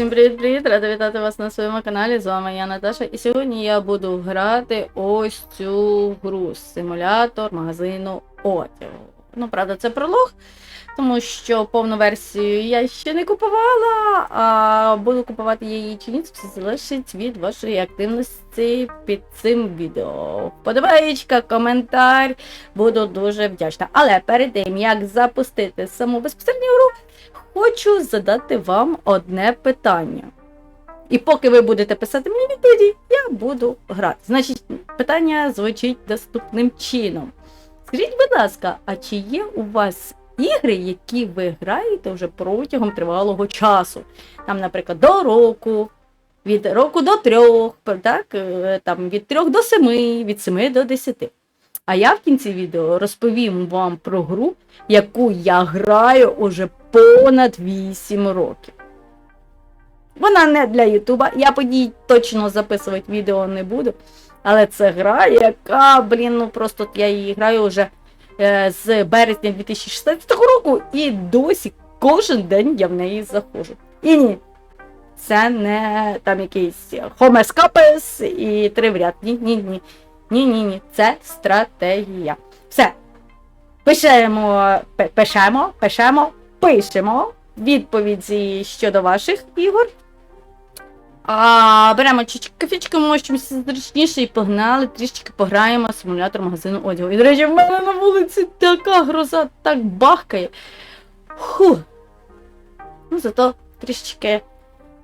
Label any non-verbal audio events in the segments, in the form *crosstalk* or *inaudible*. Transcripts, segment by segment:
Всім привіт-привіт! Рада вітати вас на своєму каналі. З вами я Наташа. І сьогодні я буду грати ось цю гру симулятор магазину одягу. Ну, правда, це пролог, тому що повну версію я ще не купувала, а буду купувати її чи ні, все залежить від вашої активності під цим відео. Вподобаєчка, коментар, буду дуже вдячна. Але перед тим, як запустити саму безпосередню гру, хочу задати вам одне питання. І поки ви будете писати мені відповіді, я буду грати. Значить, питання звучить наступним чином. Скажіть, будь ласка, а чи є у вас ігри, які ви граєте вже протягом тривалого часу? Там, наприклад, до року, від року до трьох, так? е, там, від трьох до семи, від семи до десяти. А я в кінці відео розповім вам про гру, яку я граю уже понад 8 років. Вона не для Ютуба, я по ній точно записувати відео не буду. Але це гра, яка, блін, ну просто я її граю вже е, з березня 2016 року і досі кожен день я в неї заходжу. І ні, це не там якийсь Homer Scapes і три в ряд. Ні, ні, ні. Ні, ні. Це стратегія. Все. Пишемо, пишемо, пишемо, пишемо відповіді щодо ваших ігор. А, беремо чуть кофічку, мощимося зручніше і погнали, трішечки пограємо симулятор магазину одягу. І, до речі, в мене на вулиці така гроза так бахкає. Фу. Ну, зато трішечки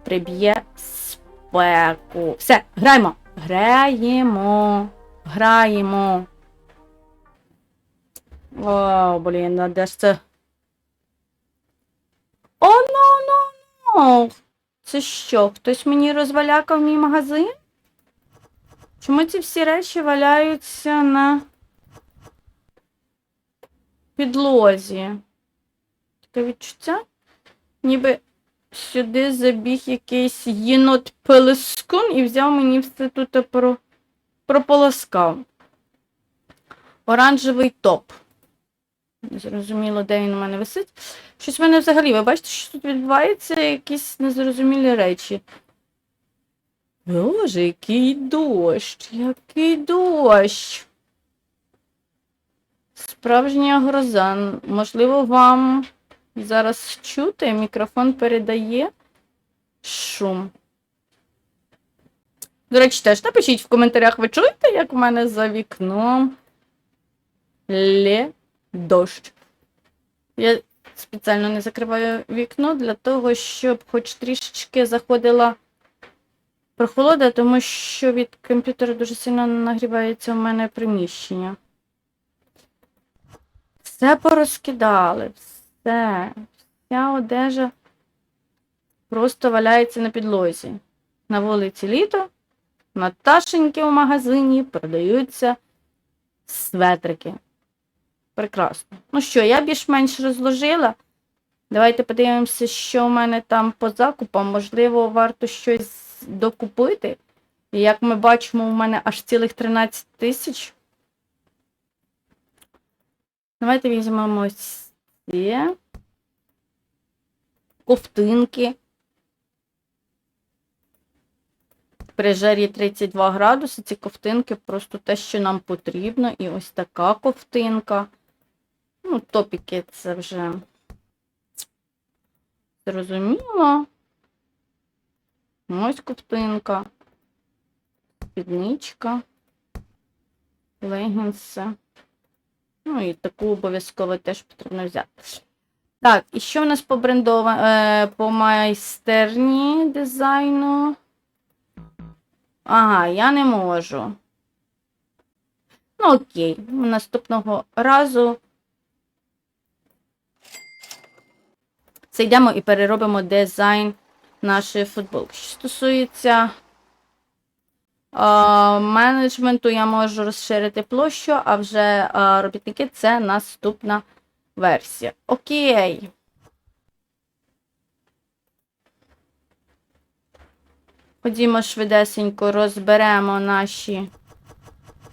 приб'є спеку. Все, граємо. Граємо. Граємо. О, блін, де ж це? О, ну, ну, ну. Це що? Хтось мені розвалякав мій магазин? Чому ці всі речі валяються на підлозі? Таке відчуття? Ніби сюди забіг якийсь єнот пелескун і взяв мені все тут про... прополоскав. Оранжевий топ. Не зрозуміло, де він у мене висить. Щось в мене взагалі, ви бачите, що тут відбувається якісь незрозумілі речі. Боже, який дощ, який дощ. Справжня гроза. Можливо, вам зараз чути, мікрофон передає шум. До речі, теж напишіть в коментарях, ви чуєте, як в мене за вікном лє дощ. Я спеціально не закриваю вікно для того, щоб хоч трішечки заходила прохолода, тому що від комп'ютера дуже сильно нагрівається у мене приміщення. Все порозкидали, все. Вся одежа просто валяється на підлозі. На вулиці літо, Наташеньки в магазині продаються светрики. Прекрасно. Ну що, я більш-менш розложила. Давайте подивимося, що в мене там по закупам. Можливо, варто щось докупити. І як ми бачимо, у мене аж цілих 13 тисяч. Давайте візьмемо ці ковтинки. При жарі 32 градуси ці ковтинки просто те, що нам потрібно. І ось така ковтинка. Ну, топіки це вже зрозуміло. Ось ковтинка, спідничка, легінси. Ну і таку обов'язково теж потрібно взяти. Так, і що в нас по брендова... е, по майстерні дизайну? Ага, я не можу. Ну, окей, наступного разу зайдемо і переробимо дизайн нашої футболки. Що стосується а, менеджменту, я можу розширити площу, а вже а, робітники це наступна версія. Окей. Ходімо швидесенько розберемо наші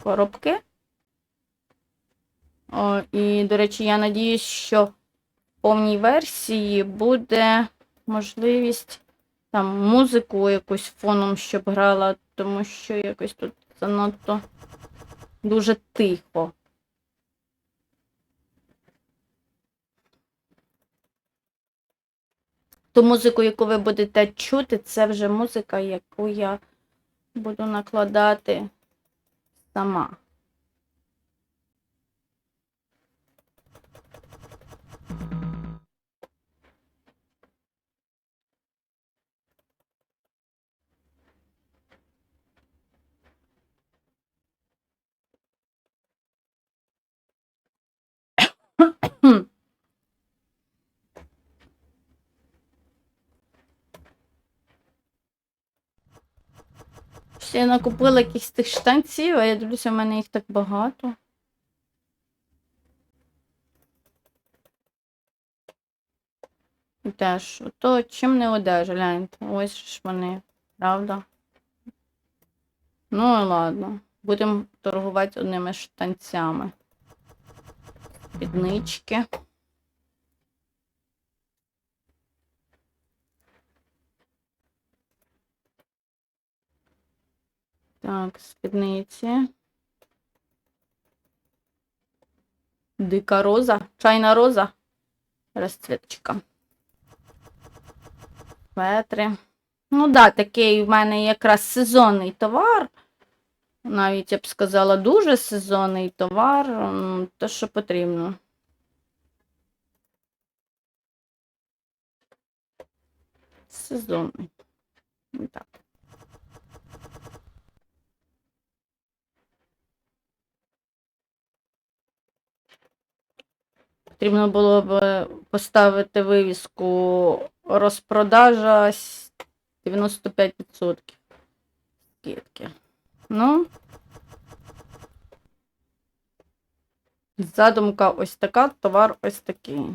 коробки. О, і, до речі, я надіюсь, що в повній версії буде можливість там музику якусь фоном, щоб грала, тому що якось тут занадто дуже тихо. Ту музику, яку ви будете чути, це вже музика, яку я буду накладати сама. Я накупила якихось тих штанців, а я дивлюся, в мене їх так багато. Теж, то чим не одежа, гляньте. Ось ж вони, правда? Ну і ладно. Будемо торгувати одними штанцями. Піднички. Так, спідниці. Дика роза, чайна роза. Розцвіточка. Ветри. Ну да, такий в мене якраз сезонний товар. Навіть я б сказала, дуже сезонний товар. Те, що потрібно. Сезонний. Так. Потрібно було б поставити вивіску розпродажа 95% скидки. Ну, задумка ось така, товар ось такий.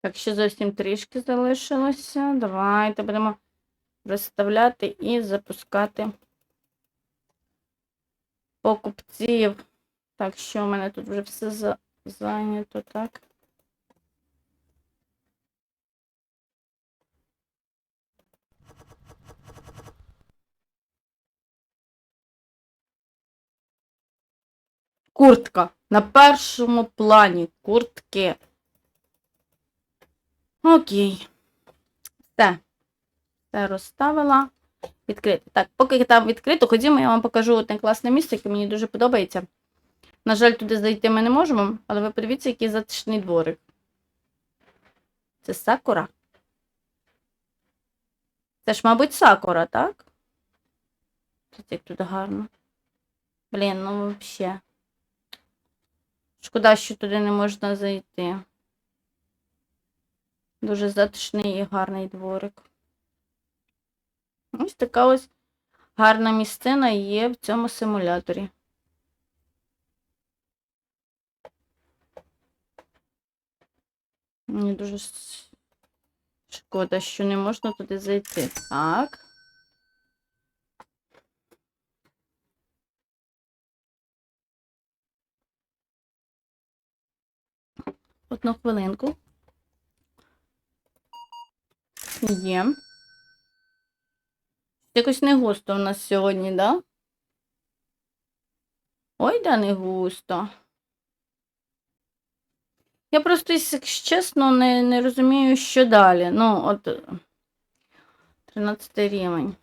Так, ще зовсім трішки залишилося. Давайте будемо розставляти і запускати покупців. Так, що у мене тут вже все за... зайнято, так? Куртка. На першому плані куртки. Окей. Все. Все розставила. Відкрити. Так, поки там відкрито, ходімо, я вам покажу одне класне місце, яке мені дуже подобається. На жаль, туди зайти ми не можемо, але ви подивіться, який затишний дворик. Це сакура. Це ж, мабуть, сакура, так? Тут як тут гарно. Блін, ну взагалі. Шкода, що туди не можна зайти. Дуже затишний і гарний дворик. Ось така ось гарна місцина є в цьому симуляторі. Мені дуже шкода, що не можна туди зайти. Так. Одну хвилинку. Є. Якось не густо у нас сьогодні, да? Ой, да не густо. Я просто, якщо чесно, не, не розумію, що далі. Ну, от 13 рівень.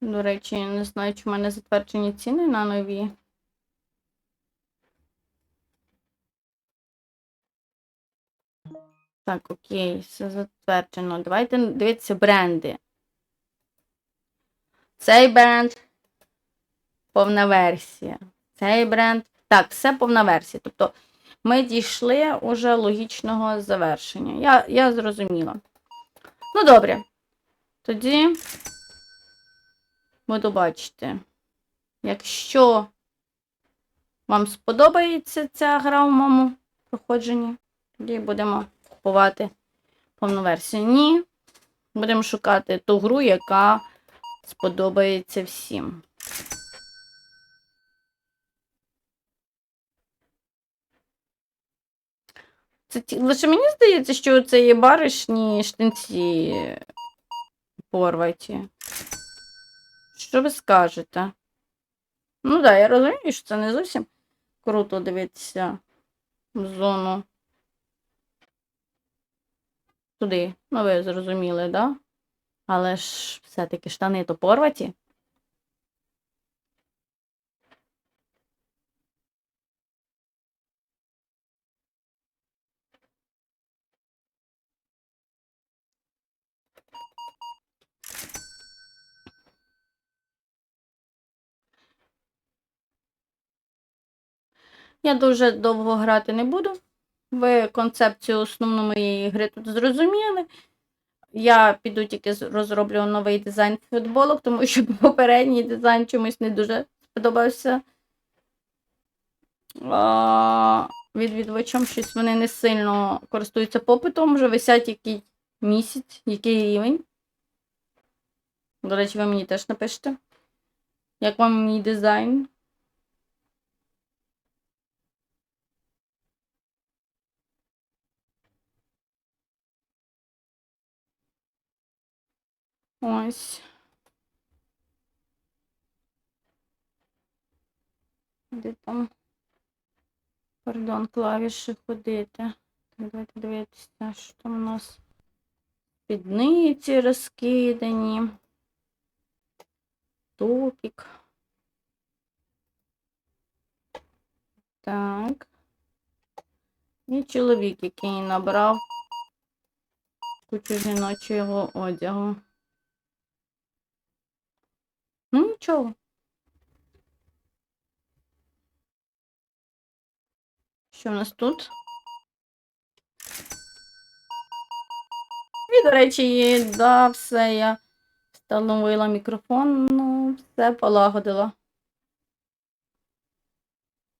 До речі, не знаю, чи в мене затверджені ціни на нові. Так, окей, все затверджено. Давайте дивитися бренди. Цей бренд повна версія. Цей бренд. Так, все повна версія. Тобто ми дійшли уже логічного завершення. Я, я зрозуміла. Ну, добре. Тоді буду бачити. Якщо вам сподобається ця гра в моєму проходженні, тоді будемо купувати повну версію. Ні. Будемо шукати ту гру, яка сподобається всім. Це. Лише мені здається, що це є баришні штанці порваті. Що ви скажете? Ну так, да, я розумію, що це не зовсім круто дивитися в зону. Туди. Ну, ви зрозуміли. Да? Але ж все-таки штани то порваті. Я дуже довго грати не буду. Ви концепцію основну моєї гри тут зрозуміли. Я піду тільки розроблю новий дизайн футболок, тому що *laughs* попередній дизайн чомусь не дуже сподобався. Відвідувачам щось вони не сильно користуються попитом, вже висять який місяць, який рівень. До речі, ви мені теж напишете. Як вам мій дизайн? Ось. Де там? Пардон, клавіші ходити. Давайте дивитися, що там у нас. Спідниці розкидані. Топік. Так. І чоловік, який набрав кучу жіночого одягу. Ну, нічого. Що в нас тут? І, до речі, да, все, я встановила мікрофон, ну, все полагодила.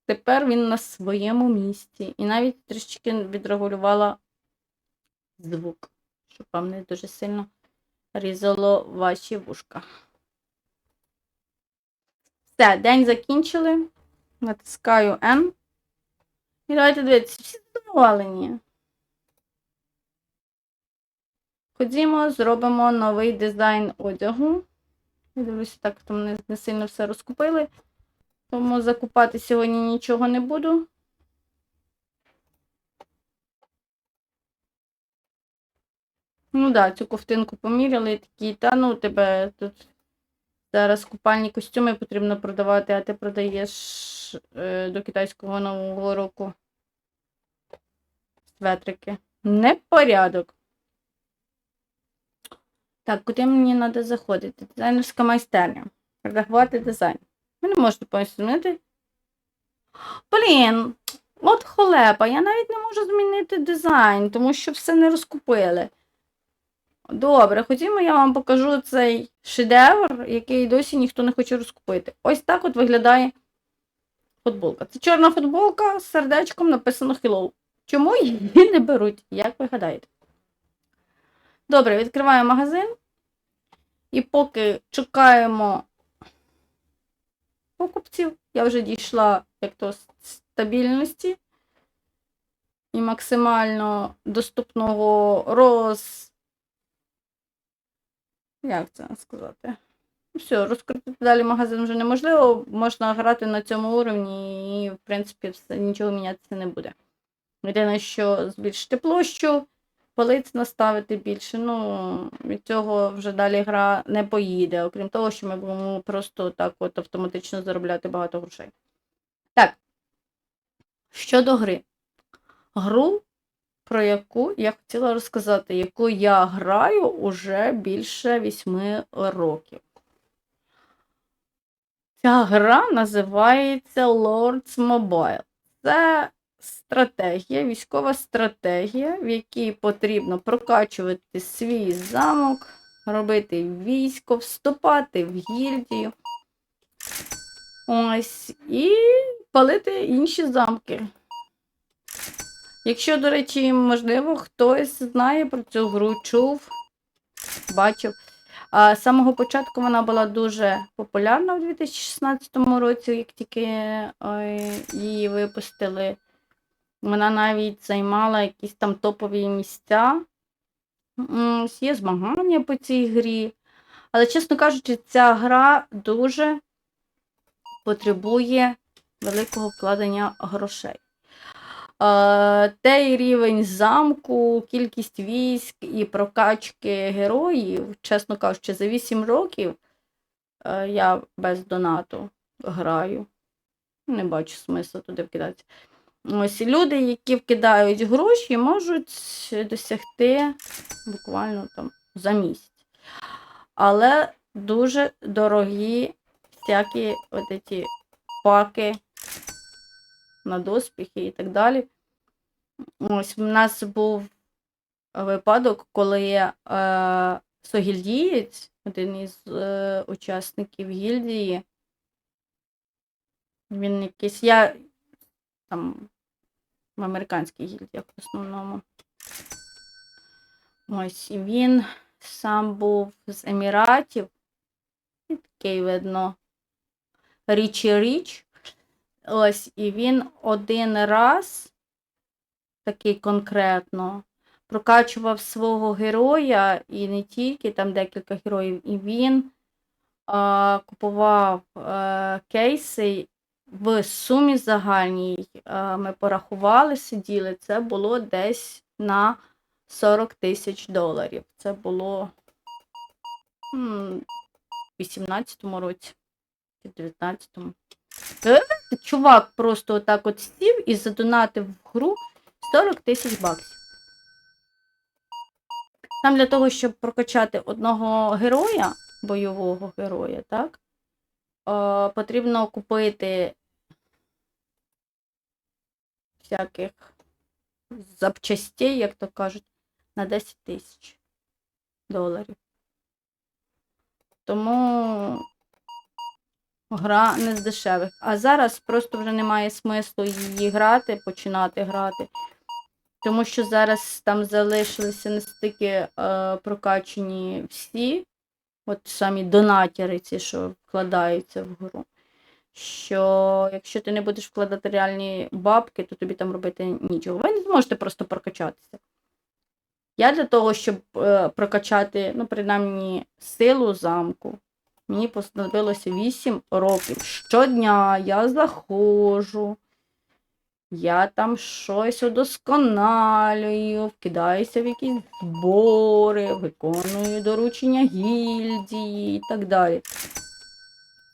Тепер він на своєму місці. І навіть трішки відрегулювала звук, щоб вам не дуже сильно різало ваші вушка. Все, день закінчили. Натискаю N. І давайте дивитися, всі задоволені. Ходімо, зробимо новий дизайн одягу. Я дивлюся, так там не, не сильно все розкупили. Тому закупати сьогодні нічого не буду. Ну так, да, цю ковтинку поміряли такі, та ну тебе тут зараз купальні костюми потрібно продавати, а ти продаєш е, до китайського нового року светрики. Непорядок. Так, куди мені треба заходити? Дизайнерська майстерня. Редагувати дизайн. Ви не можете змінити. Блін, от холепа, я навіть не можу змінити дизайн, тому що все не розкупили. Добре, ходімо, я вам покажу цей шедевр, який досі ніхто не хоче розкупити. Ось так от виглядає футболка. Це чорна футболка з сердечком написано Hello. Чому її не беруть? Як ви гадаєте? Добре, відкриваю магазин. І поки чекаємо покупців, я вже дійшла як то стабільності і максимально доступного роз. Як це сказати? Все, розкрутити далі магазин вже неможливо, можна грати на цьому уровні і, в принципі, все, нічого мінятися не буде. Єдине, що збільшити площу, полиць наставити більше. Ну, від цього вже далі гра не поїде, окрім того, що ми будемо просто так от автоматично заробляти багато грошей. Так, щодо гри. Гру, про яку я хотіла розказати, яку я граю уже більше 8 років. Ця гра називається Lords Mobile. Це стратегія, військова стратегія, в якій потрібно прокачувати свій замок, робити військо, вступати в гільдію. Ось, і палити інші замки. Якщо, до речі, можливо, хтось знає про цю гру, чув, бачив. З самого початку вона була дуже популярна у 2016 році, як тільки ой, її випустили. Вона навіть займала якісь там топові місця. Є змагання по цій грі. Але, чесно кажучи, ця гра дуже потребує великого вкладення грошей. Е, Той рівень замку, кількість військ і прокачки героїв, чесно кажучи, за 8 років е, я без донату граю. Не бачу смислу туди вкидатися. Ось люди, які вкидають гроші, можуть досягти буквально там за місяць. Але дуже дорогі всякі от ці паки на доспіхи і так далі. Ось в нас був випадок, коли е, Согільдієць, один із е, учасників гільдії, він якийсь, я там в американській гільдіях в основному. Ось, він сам був з Еміратів. Такий видно річі річ. Ось, і він один раз, такий конкретно, прокачував свого героя, і не тільки, там декілька героїв, і він а, купував а, кейси в сумі загальній. А, ми порахували, сиділи, це було десь на 40 тисяч доларів. Це було в 18-му році, в 19-му. Чувак просто отак от сів і задонатив в гру 40 тисяч баксів. Там для того, щоб прокачати одного героя, бойового героя, так? Потрібно купити всяких запчастей, як то кажуть, на 10 тисяч доларів. Тому гра не з дешевих. А зараз просто вже немає смислу її грати, починати грати. Тому що зараз там залишилися настільки е, прокачені всі, от самі донатери, ці, що вкладаються в гру. Що якщо ти не будеш вкладати реальні бабки, то тобі там робити нічого. Ви не зможете просто прокачатися. Я для того, щоб е, прокачати, ну, принаймні, силу замку, мені постановилося 8 років. Щодня я заходжу, я там щось удосконалюю, вкидаюся в якісь збори, виконую доручення гільдії і так далі.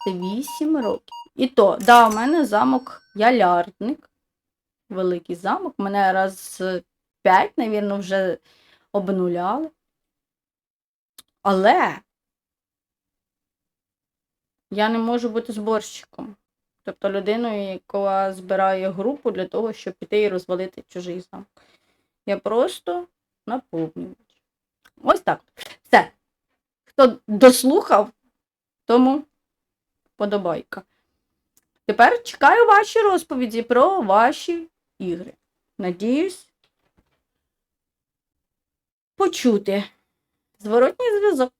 Це 8 років. І то, да, у мене замок ялярдник. Великий замок. Мене раз 5, навірно, вже обнуляли. Але я не можу бути зборщиком. Тобто людиною, яка збирає групу для того, щоб піти і розвалити чужий замок. Я просто наповнювач. Ось так. Все. Хто дослухав, тому подобайка. Тепер чекаю ваші розповіді про ваші ігри. Надіюсь, почути зворотній зв'язок.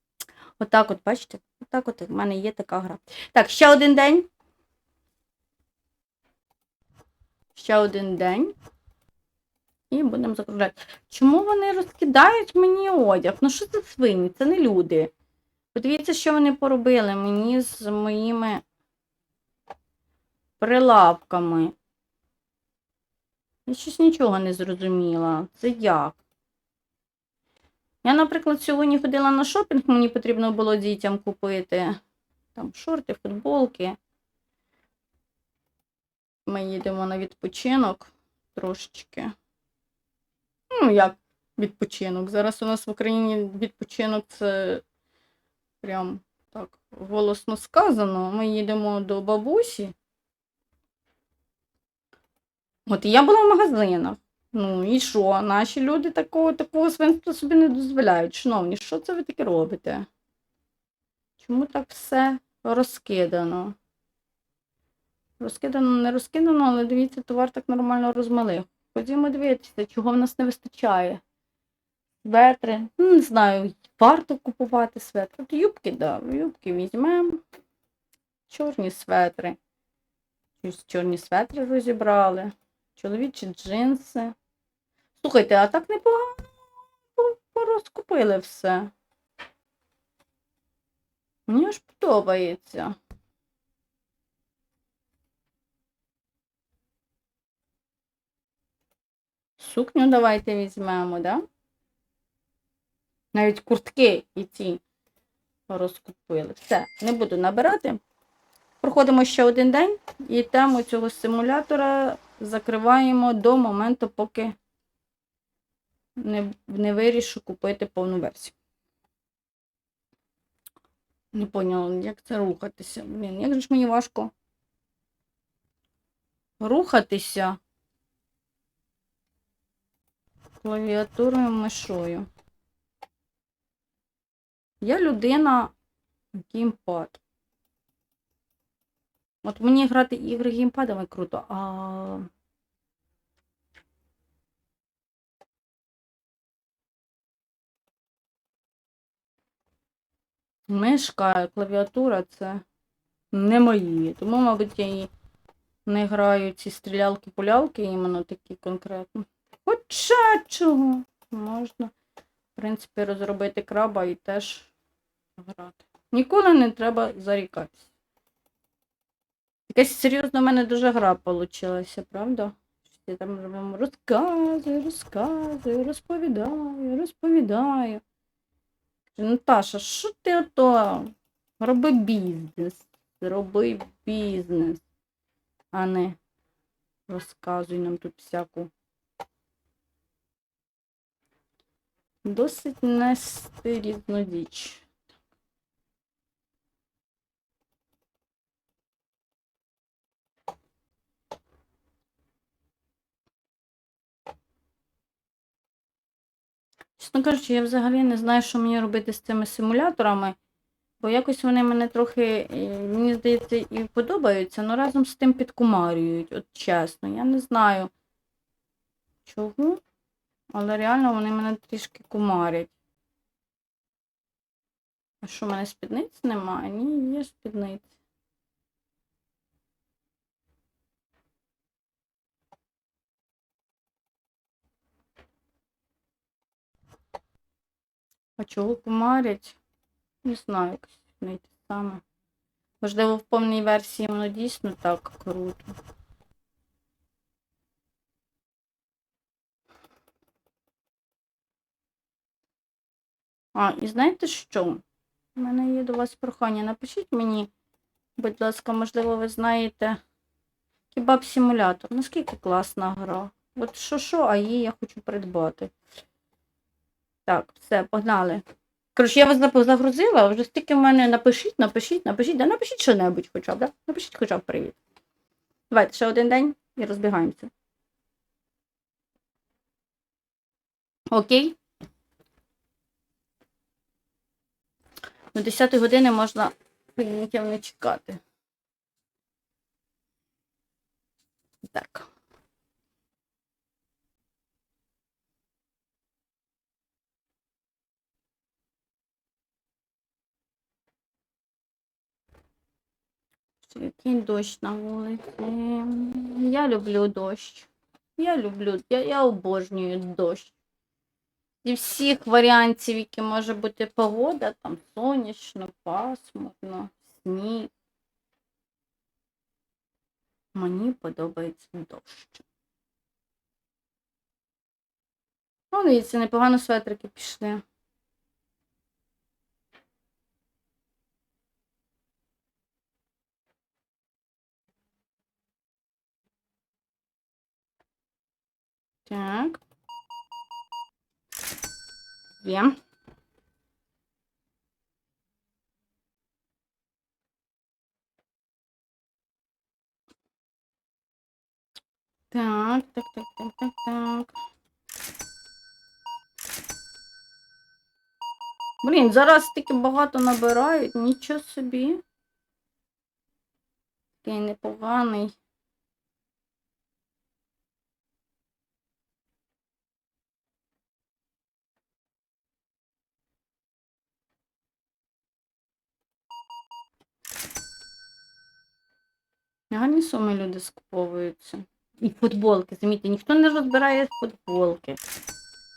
Отак от, бачите? Отак от в мене є така гра. Так, ще один день. Ще один день. І будемо закружати. Чому вони розкидають мені одяг? Ну що це свині? Це не люди. Подивіться, що вони поробили мені з моїми прилавками. Я щось нічого не зрозуміла. Це як? Я, наприклад, сьогодні ходила на шопінг, мені потрібно було дітям купити там шорти, футболки. Ми їдемо на відпочинок трошечки. Ну, як відпочинок? Зараз у нас в Україні відпочинок це прям так голосно сказано. Ми їдемо до бабусі. От я була в магазинах. Ну і що? Наші люди такого, такого свинства собі не дозволяють. Шановні, що це ви таке робите? Чому так все розкидано? Розкидано, не розкидано, але дивіться, товар так нормально розмалив. Ходімо дивитися, чого в нас не вистачає. Светри. Ну, не знаю, варто купувати светри. От юбки, да, юбки візьмемо. Чорні светри. Чорні светри розібрали. Чоловічі джинси. Слухайте, а так непогано порозкупили все. Мені аж подобається. Сукню давайте візьмемо, да? Навіть куртки і ці розкупили. Все, не буду набирати. Проходимо ще один день і тему цього симулятора закриваємо до моменту, поки не, не вирішу купити повну версію. Не поняла, як це рухатися. Блін, як же ж мені важко рухатися клавіатурою мишою. Я людина геймпад. От мені грати ігри геймпадами круто, а. Мишка, клавіатура це не мої. Тому, мабуть, я і не граю ці стрілялки-пулялки, іменно такі конкретно. Хоча чого можна, в принципі, розробити краба і теж грати. Ніколи не треба зарікатися. Якась серйозно в мене дуже гра получилася, правда? Я там розказую, розказую, розповідаю, розповідаю. Кажу, Наташа, що ти ото? Роби бізнес. Роби бізнес, а не розказуй нам тут всяку. Досить нести різну річ. Чесно кажучи, я взагалі не знаю, що мені робити з цими симуляторами, бо якось вони мене трохи, е, мені здається, і подобаються, але разом з тим підкумарюють, от чесно. Я не знаю чого, але реально вони мене трішки кумарять. А що, в мене спідниць немає? Ні, є спідниці. А чого кумарять? Не знаю, якось не те саме. Можливо, в повній версії воно дійсно так круто. А, і знаєте що? У мене є до вас прохання. Напишіть мені, будь ласка, можливо, ви знаєте кебаб симулятор. Наскільки класна гра? От що що, а її я хочу придбати. Так, все, погнали. Коротше, я вас загрузила, вже стільки в мене напишіть, напишіть, напишіть, да напишіть що-небудь хоча б, да? Напишіть хоча б привіт. Давайте ще один день і розбігаємося. Окей? До 10 години можна прийняття не чекати. Так. Який дощ на вулиці. Я люблю дощ. Я люблю, я, я обожнюю дощ. Зі всіх варіантів, які може бути погода, там сонячно, пасмурно, сніг. Мені подобається дощ. Ну, дивіться, непогано светрики пішли. Так. Є. Так, так, так, так, так, так. Блін, зараз таки багато набирають, нічого собі. Такий непоганий. Гарні суми люди скуповуються. І футболки, замітьте, ніхто не розбирає футболки.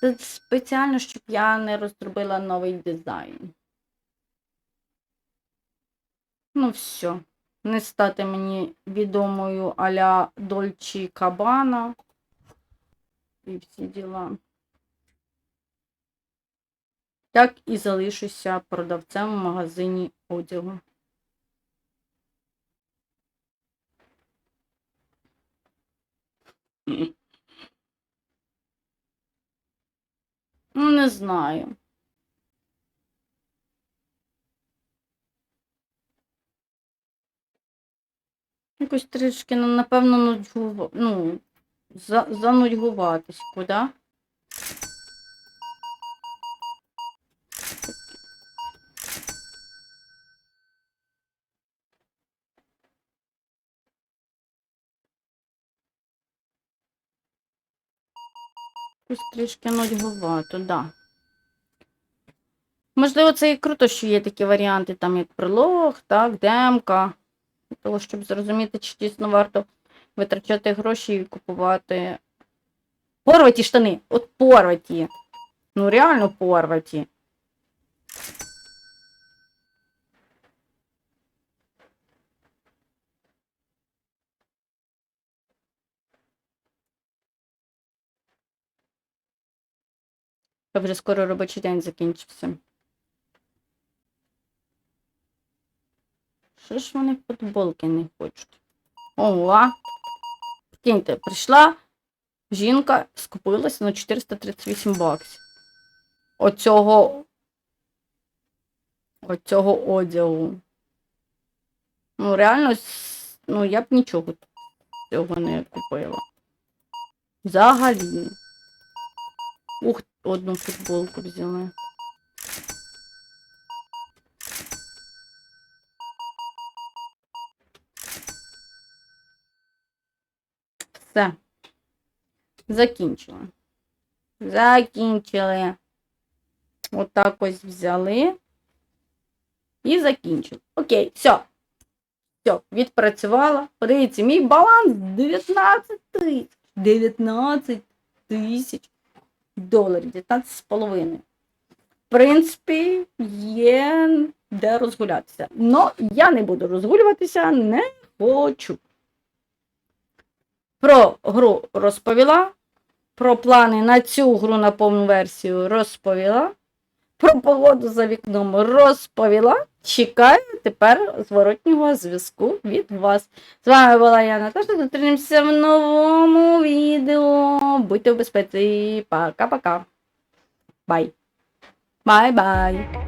Це спеціально, щоб я не розробила новий дизайн. Ну, все. Не стати мені відомою а-ля Дольчі Кабана. І всі діла. Так і залишуся продавцем в магазині одягу. Ну, не знаю. Якось трішки, ну, напевно, нудьгу... ну, за... занудьгуватись куди. Якось трішки нудьгувато, да. Можливо, це і круто, що є такі варіанти, там як прилог, так, демка. Для того, щоб зрозуміти, чи дійсно варто витрачати гроші і купувати. Порваті штани! От порваті. Ну, реально порваті. Та вже скоро робочий день закінчився. Що ж вони футболки не хочуть? Ова. Прикиньте, прийшла жінка, скупилася на 438 баксів. Оцього. Оцього одягу. Ну, реально, ну, я б нічого цього не купила. Взагалі. Ух, одну футболку взяла. Все. Закінчили. Закінчили. Отак ось взяли. І закінчили. Окей, все. Все, відпрацювала. Подивіться, мій баланс 19 тисяч. 19 тисяч доларів. 19 з половиною. В принципі, є де розгулятися. Но я не буду розгулюватися, не хочу. Про гру розповіла. Про плани на цю гру на повну версію розповіла. Про погоду за вікном розповіла. Чекаю тепер зворотнього зв'язку від вас. З вами була я Наташа. Зустрінемося в новому відео. Будьте в безпеці. Пока-пока. Бай. Бай-бай.